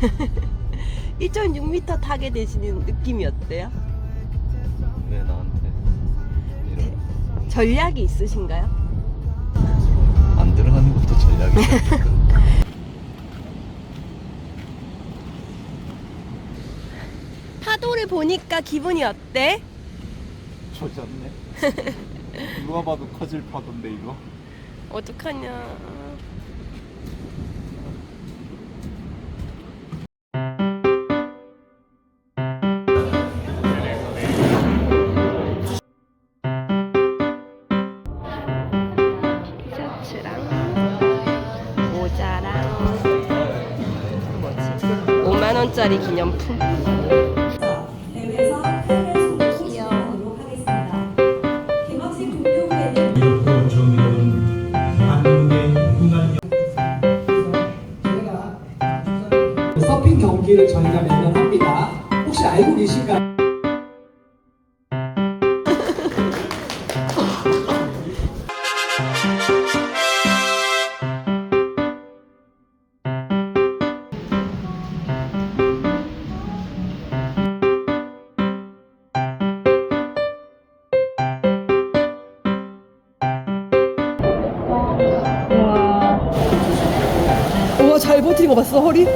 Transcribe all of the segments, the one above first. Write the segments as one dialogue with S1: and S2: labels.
S1: 1.6m 타게 되시는 느낌이 어때요?
S2: 왜 나한테 이런
S1: 전략이 있으신가요?
S2: 안 들어가는 것도 전략이야.
S1: 파도를 보니까 기분이 어때?
S2: 조졌네. 누가 봐도 커질 파도인데 이거.
S1: 어떡하냐.
S3: 궁한
S4: 저희가 서핑 경기를 저희가 매년 합니다. 혹시 알고 계신가요?
S1: 봤어 허리?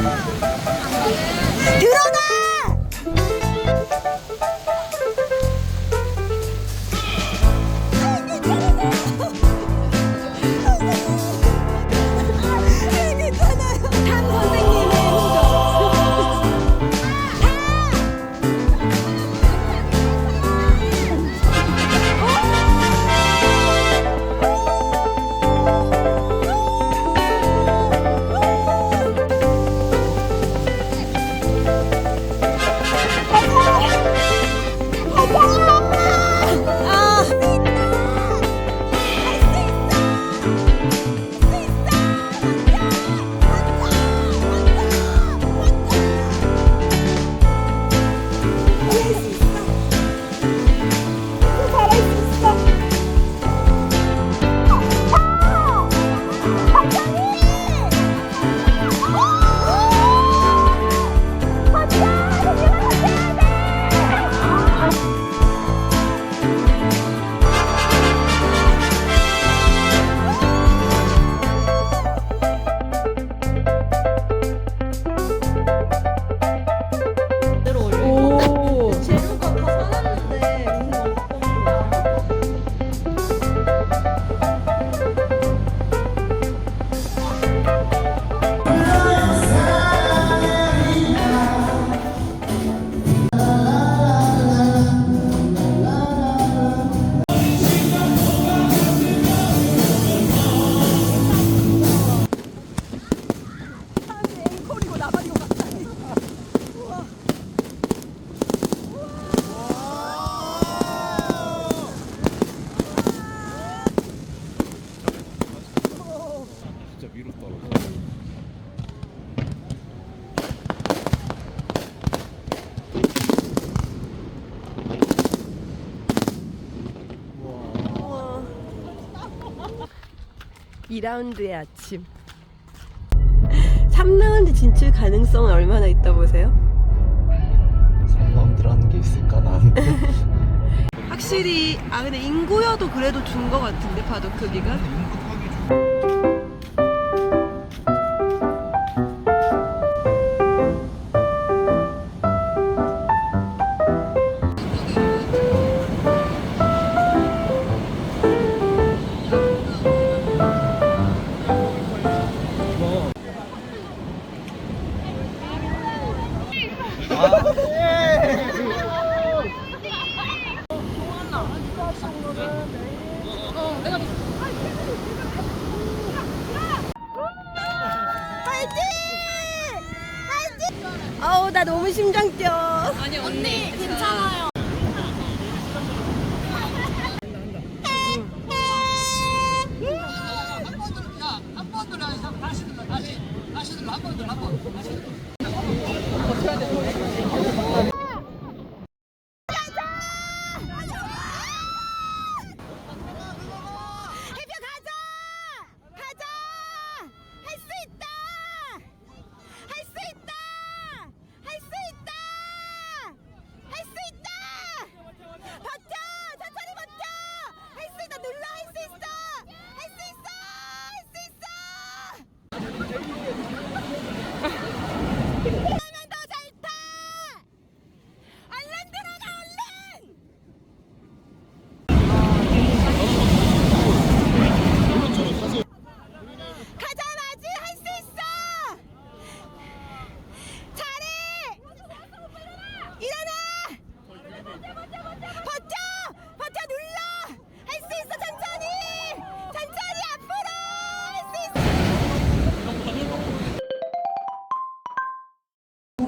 S1: 들어
S2: 진짜 위로 떨어져.
S1: 우와. 2라운드의 아침. 3라운드 진출 가능성은 얼마나 있다 보세요?
S2: 3라운드라는 게 있을까 난.
S1: 확실히 아 근데 인구여도 그래도 준 거 같은데 파도 크기가 아.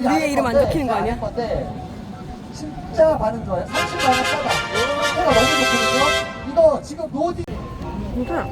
S1: 우리의 이름 안 적히는 거 아니야?
S4: 진짜 반응 좋아요. 30만 원 싸다. 제가 너무 좋거든요. 이거 지금 노디.
S5: 진짜.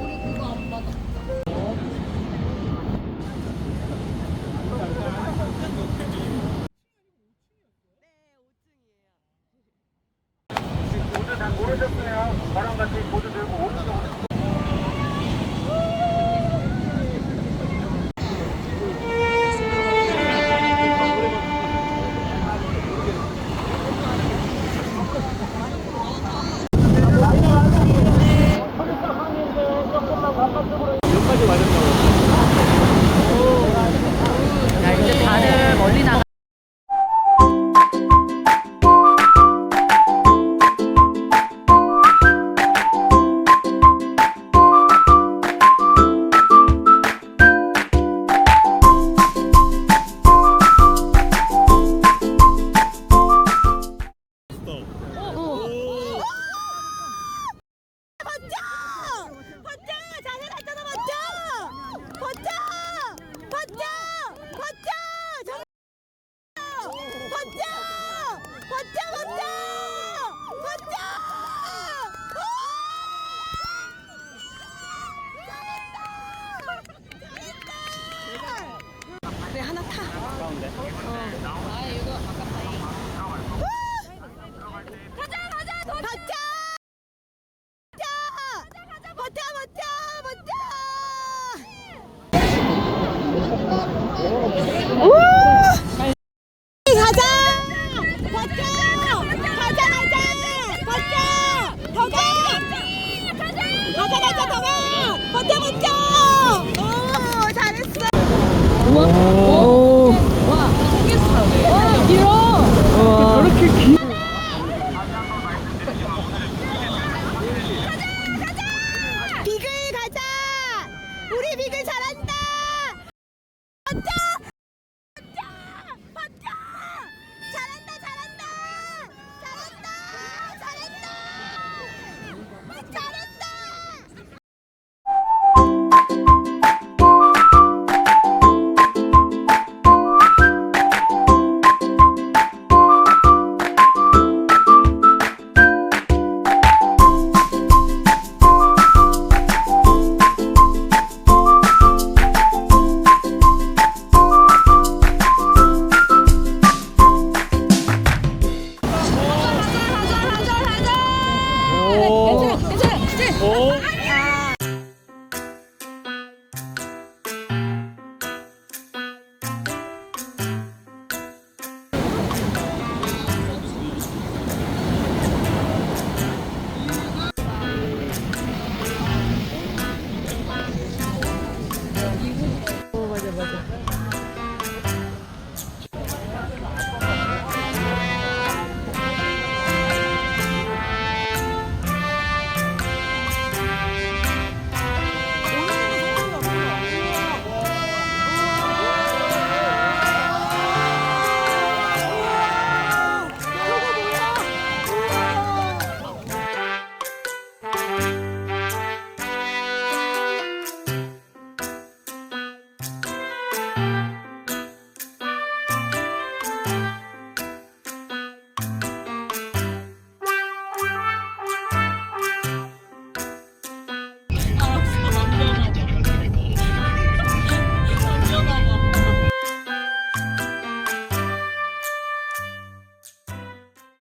S5: 우와!